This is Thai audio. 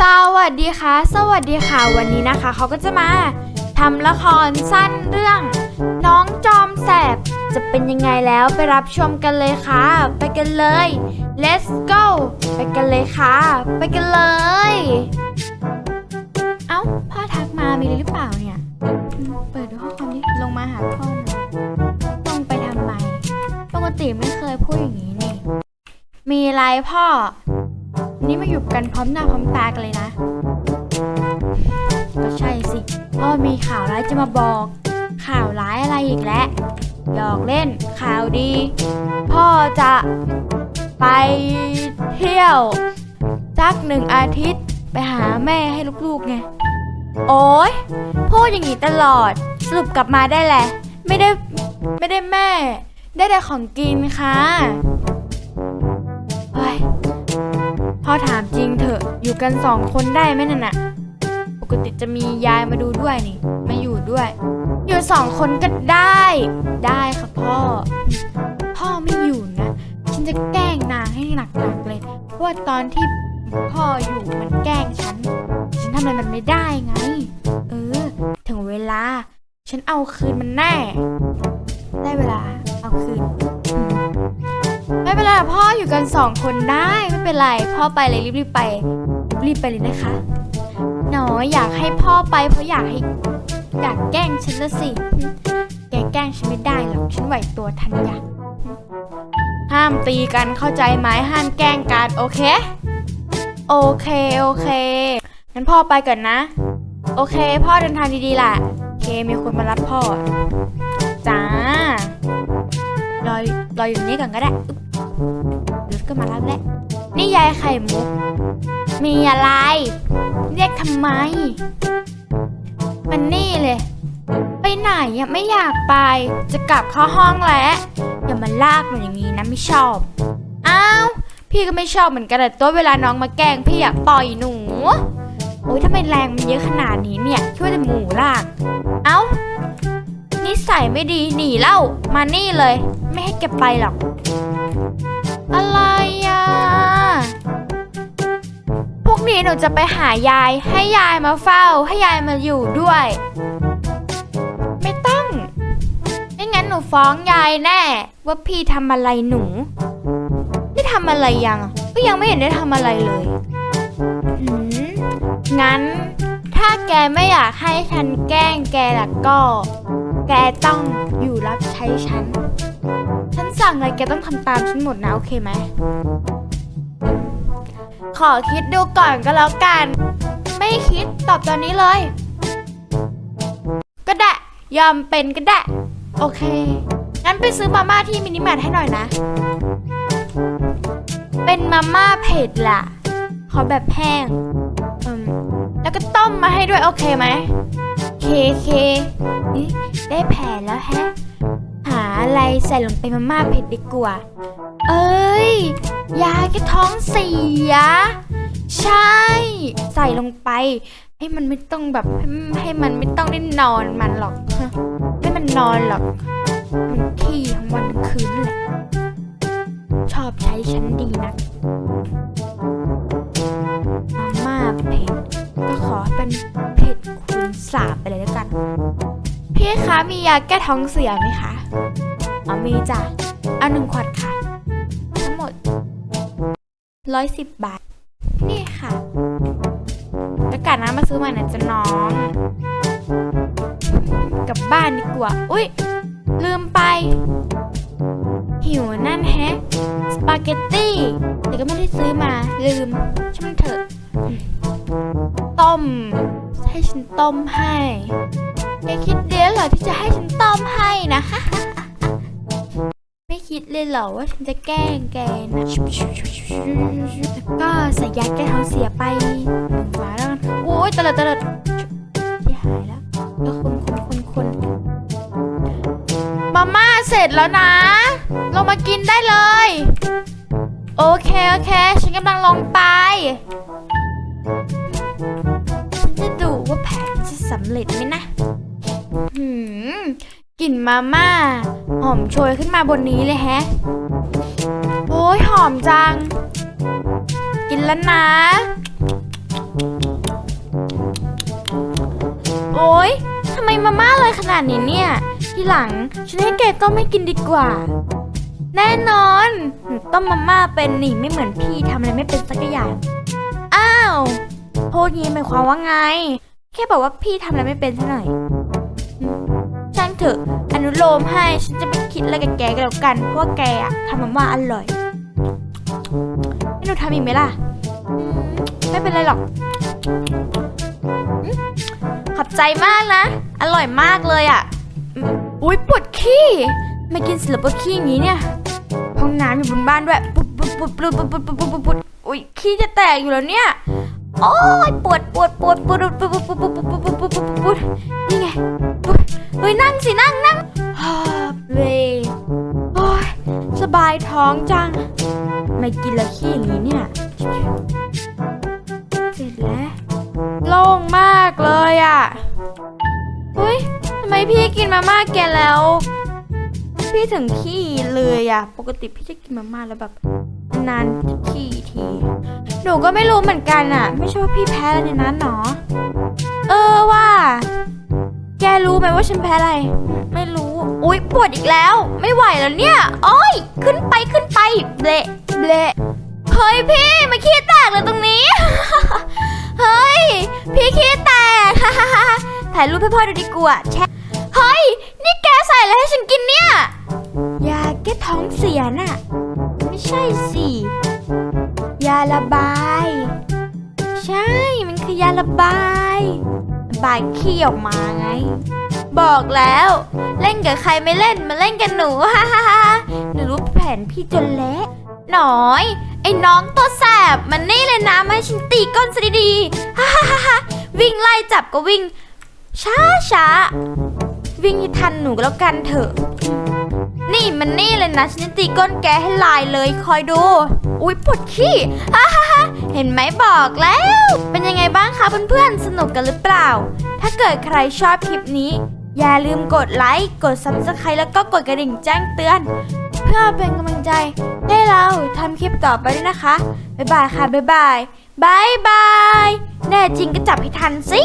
สวัสดีค่ะ สวัสดีค่ะ วันนี้นะคะเขาก็จะมาทำละครสั้นเรื่อง น้องจอมแสบ จะเป็นยังไงแล้วไปรับชมกันเลยค่ะ ไปกันเลย let's go ไปกันเลยค่ะ ไปกันเลย เอ้าพ่อทักมามีอะไรหรือเปล่าเนี่ย เปิดดูข้อความนี้ลงมาหาพ่อหน่อยลงไปทำไมปกติไม่เคยพูดอย่างนี้นี่มีอะไรพ่อ นี่มาอยู่กันพร้อมหน้าพร้อมตากันเลยนะ ก็ใช่สิ พ่อมีข่าวร้ายจะมาบอก ข่าวร้ายอะไรอีกแล้วหยอกเล่นข่าวดี พ่อจะไปเที่ยวสักหนึ่งอาทิตย์ไปหาแม่ให้ลูกๆไง โอ้ยพูดอย่างนี้ตลอด สรุปกลับมาได้แหละ ไม่ได้ไม่ได้แม่ ได้แต่ของกินค่ะ พ่อถามจริงเถอะอยู่กันสองคนได้ไหมนั่นน่ะ ปกติจะมียายมาดูด้วยนี่มาอยู่ด้วย อยู่สองคนก็ได้ ได้ค่ะพ่อ พ่อไม่อยู่นะฉันจะแกล้งนางให้หนักๆเลยเพราะว่าตอนที่พ่ออยู่มันแกล้งฉัน ฉันทำอะไรมันไม่ได้ไง เออ ถึงเวลา ฉันเอาคืนมันแน่ ได้เวลา เอาคืน พ่ออยู่กันสองคนได้ไม่เป็นไรพ่อไปเลยรีบๆไป รีบไปเลยนะคะ หนออยากให้พ่อไปเพราะอยากให้อยากแกล้งฉันละสิแกแกล้งฉันไม่ได้หรอกฉันไหวตัวทันอยากห้ามตีกันเข้าใจไหมห้ามแกล้งกันโอเค โอเคโอเคงั้นพ่อไปก่อนนะ โอเค พ่อเดินทางดีๆล่ะเคมีคนมารับพ่อจ้ารอรออยู่ตรงนี้ก่อนก็ได้ รถก็มารับแล้วนี่ยายไข่มุก มีอะไร เรียกทำไม มันนี่เลย ไปไหนอะไม่อยากไป จะกลับเข้าห้องแล้วอย่ามาลากหนูอย่างนี้นะไม่ชอบ อ้าวพี่ก็ไม่ชอบเหมือนกันแต่ตัวเวลาน้องมาแกล้งพี่อยากปล่อยหนูโอ๊ยทำไมแรงมันเยอะขนาดนี้เนี่ยช่วยแต่หมูลาก เอ้านิสัยไม่ดีหนีเล่ามานี่เลย ไม่ให้แกไปหรอก อะไรอะ พวกนี้หนูจะไปหายาย ให้ยายมาเฝ้า ให้ยายมาอยู่ด้วย ไม่ต้อง ไม่งั้นหนูฟ้องยายแน่ ว่าพี่ทำอะไรหนู ไม่ทำอะไรยัง ก็ยังไม่เห็นได้ทำอะไรเลยหืมงั้น ถ้าแกไม่อยากให้ฉันแกล้งแกล่ะก็ แกต้องอยู่รับใช้ฉัน ฉันสั่งอะไรแกต้องทำตามฉันหมดนะ โอเคไหม ขอคิดดูก่อนก็แล้วกัน ไม่คิดตอบตอนนี้เลย ก็ได้ ยอมเป็นก็ได้ โอเค งั้นไปซื้อมาม่าที่มินิมาร์ทให้หน่อยนะ เป็นมาม่าเผ็ดล่ะ ขอแบบแห้งแล้วก็ต้มมาให้ด้วยโอเคไหมเคเคได้แผนแล้วแฮะาอะไรใส่ลงไปมาม่าเผ็ดดีกว่า เอ้ย ยาแก้ท้องเสีย ใช่ ใส่ลงไป ให้มันไม่ต้องแบบให้ให้มันไม่ต้องได้นอนมันหรอกให้มันนอนหรอกมันขี้ทั้งวันทั้งคืนแหละ ชอบใช้ฉันดีนะมาม่าเผ็ดก็ขอเป็นเผ็ดคูณสามไปเลยแล้วกัน พี่คะมียาแก้ท้องเสียไหมคะ อ๋อมีจ้ะเอาหนึ่งขวดค่ะ ทั้งหมดร้อยสิบบาท นี่ค่ะแล้วกันนะมาซื้อใหม่นะจะน้อง กลับบ้านดีกว่า อุ๊ยลืมไป หิวนั่นแฮะ สปาเกตตี้ แต่ก็ไม่ได้ซื้อมา ลืมช่างมันเถอะ ต้ม ให้ฉันต้มให้แกคิดเดียวเหรอที่จะให้ฉันต้มให้นะ คิดเลยเหรอว่าฉันจะแกล้งแกนะแล้วก็ใส่ยาแก้ท้องเสียไปหนึ่งฝาแล้วกันโอ้ยตลิดตลิดที่หายแล้วแล้วคนคนคนคนมาม่าเสร็จแล้วนะ ลงมากินได้เลย โอเค โอเค ฉันกำลังลงไปฉันจะดูว่าแผนจะสำเร็จไหมนะหืมกลิ่นมาม่า หอมโชยขึ้นมาบนนี้เลยแฮะ โอ้ยหอมจัง กินแล้วนะ โอ้ยทำไมมาม่าเลยขนาดนี้เนี่ย ทีหลังฉันให้แกต้มไม่กินดีกว่า แน่นอนต้มมาม่าเป็นนี่ไม่เหมือนพี่ทำอะไรไม่เป็นสักอย่าง อ้าว โทษยีหมายความว่าไง แค่บอกว่าพี่ทำอะไรไม่เป็นซะหน่อย ช่างเถอะ อนุโลมให้ฉันจะไม่คิดอะไรกับแกกันแล้วกัน เพราะว่าแกอะทำมาม่าอร่อยให้หนูทำอีกไหมล่ะ ไม่เป็นไรหรอก ขอบใจมากนะ อร่อยมากเลยอะอุ้ยปวดขี้ไม่กินศิลปวดขี้อย่างนี้เนี่ยห้องน้ำอยู่บนบ้านด้วยปุ๊บปุ๊บปุ๊บปุ๊บปุ๊บปุ๊บปุ๊บปุ๊บปุ๊บอุ้ยขี้จะแตกอยู่แล้วเนี่ยโอ้ยปวดปวดปวดปวดปวดปวดปวดปวดปวดปวดปวดปวดปวดปวดนี่ไงอุ๊ย เฮ้ยนั่งสินั่งนั่งฮ่าเวโอ้ยสบายท้องจัง ไม่กินล้วขี้อย่างนี้เนี่ย เสร็จแล้ว โล่งมากเลยอะเฮ้ยทำไมพี่กินมาม่าแกแล้ว พี่ถึงขี้เลยอะ ปกติพี่จะกินมาม่าแล้วแบบนานจะขี้ที หนูก็ไม่รู้เหมือนกันอะ ไม่ใช่ว่าพี่แพ้อะไรในนั้นหรอเออว่า แกรู้ไหมว่าฉันแพ้อะไร ไม่รู้ อุ๊ยปวดอีกแล้ว ไม่ไหวแล้วเนี่ยโอ้ย ขึ้นไปขึ้นไป เบละเบละเฮ้ยพี่มาขี้แตกเลยตรงนี้ เฮ้ย พี่ขี้แตก ถ่ายรูปให้พ่อดูดีกว่าแชะเฮ้ย นี่แกใส่อะไรให้ฉันกินเนี่ย ยาแก้ท้องเสียน่ะ ไม่ใช่สิ ยาระบาย ใช่ มันคือยาระบายระ บายขี้ออกมาไง บอกแล้ว เล่นกับใครไม่เล่นมาเล่นกับหนูฮ่าฮ่าฮ่าหนูรู้แผนพี่จนเละหน่อย ไอ้น้องตัวแสบมันนี่เลยนะมาให้ฉันตีก้นซะดีๆฮ่าฮ่าฮ่าวิ่งไล่จับก็วิ่ง ช้าช้าวิ่งให้ทันหนูก็แล้วกันเถอะ นี่มันนี่เลยนะฉันจะตีก้นแกให้ลายเลยคอยดู อุ๊ยปวดขี้ฮ่าฮ่าฮ่า เห็นไหมบอกแล้ว เป็นยังไงบ้างคะเพื่อนๆ สนุกกันหรือเปล่า ถ้าเกิดใครชอบคลิปนี้ อย่าลืมกดไลค์ กด subscribe แล้วก็กดกระดิ่งแจ้งเตือน เพื่อเป็นกำลังใจ ให้เราทำคลิปต่อไปด้วยนะคะ บ๊ายบายค่ะ บ๊ายบาย บ๊ายบาย แน่จริงก็จับให้ทันสิ